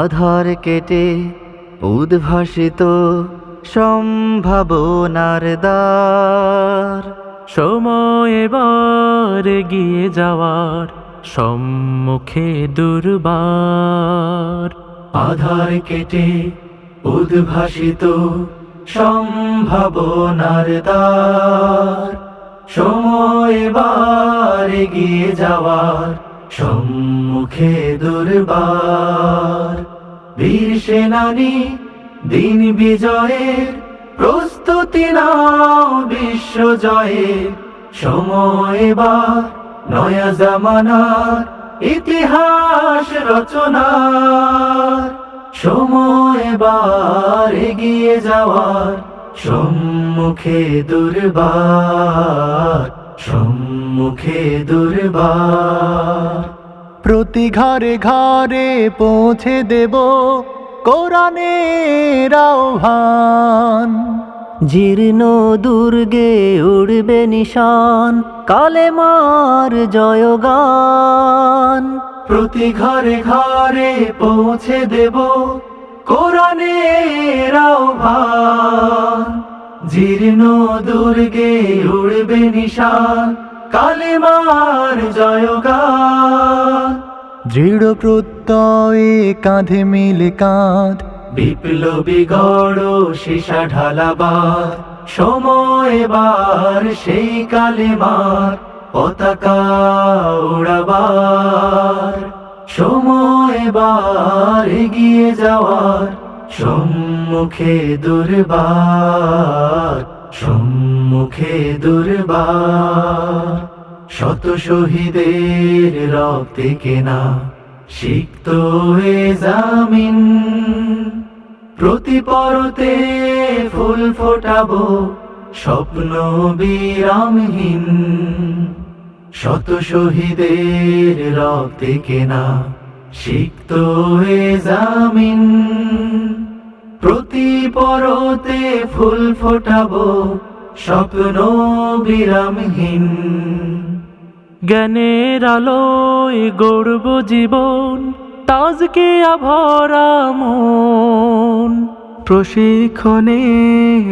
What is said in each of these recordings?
আধার কেটে উদ্ভাসিত সম্ভাবনার দ্বার। সময় এবার এগিয়ে যাওয়ার সম্মুখে দুর্বার। আধার কেটে উদ্ভাসিত সম্ভাবনার দ্বার। সময় এবার এগিয়ে যাওয়ার সম্মুখে দুর্বার। বীর সেনানী, দিন বিজয়ের প্রস্তুতি নাও, বিশ্ব জয়ের। সময় এবার নয়া জামানার ইতিহাস রচনার সময় এবার এগিয়ে যাওয়ার সম্মুখে দুর্বার সম্মুখে দুর্বার। প্রতি ঘরে ঘরে পৌঁছে দেব কোরআনের আহ্বান। জীর্ণ দুর্গে উড়বে নিশান। কালেমার জয়গান। প্রতি ঘরে ঘরে পৌঁছে দেব কোরআনের আহ্বান। জীর্ণ দুর্গে উড়বে নিশান কালেমার জয়গান। দৃঢ় প্রত্যয়ে কাঁধে মিলে কাঁধ। বিপ্লবী গড় সীসা ঢালাবার সময় এবার সেই কালেমার পতাকা উড়াবার। সময় এবার এগিয়ে যাওয়ার সম্মুখে দুর্বার সম্মুখে দুর্বার। শত শহীদের রক্তে কেনা সিক্ত জামিন। প্রতি পরতে ফুল ফোটাবো স্বপ্ন বিরামহীন। শত শহীদের রক্তে কেনা সিক্ত এ জামিন। প্রতি পরতে ফুল ফোটাবো স্বপ্ন বিরামহীন। জ্ঞানের আলোয় গড়ব জীবন তাজকে আভরা মন। প্রশিক্ষণে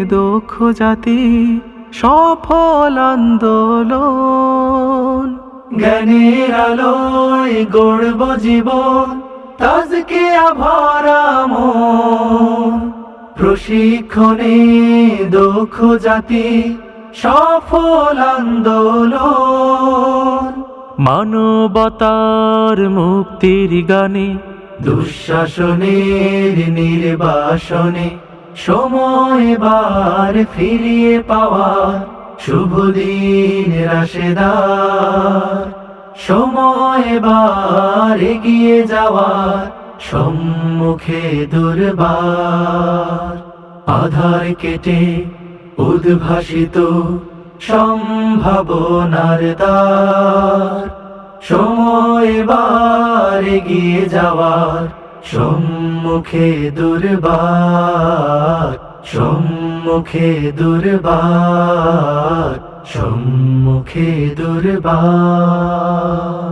দক্ষ জাতি, সফল আন্দোলন। জ্ঞানের আলোয় গড়ব জীবন, তাজকে আভরা মন। প্রশিক্ষণে দক্ষ জাতি, সফল আন্দোলন। মানবতার মুক্তির গানে দুঃশাসনের নির্বাসনে, সময় বার ফিরিয়ে পাওয়া শুভ দিন রাশেদার সময় বার এগিয়ে যাওয়ার সম্মুখে দুর্বার। আধার কেটে উদ্ভাসিত সম্ভাবনার তার সময় বার গিয়ে যাওয়ার সম্মুখে দুর্বার সম্মুখে দুর্বার সম্মুখে দুর্বার।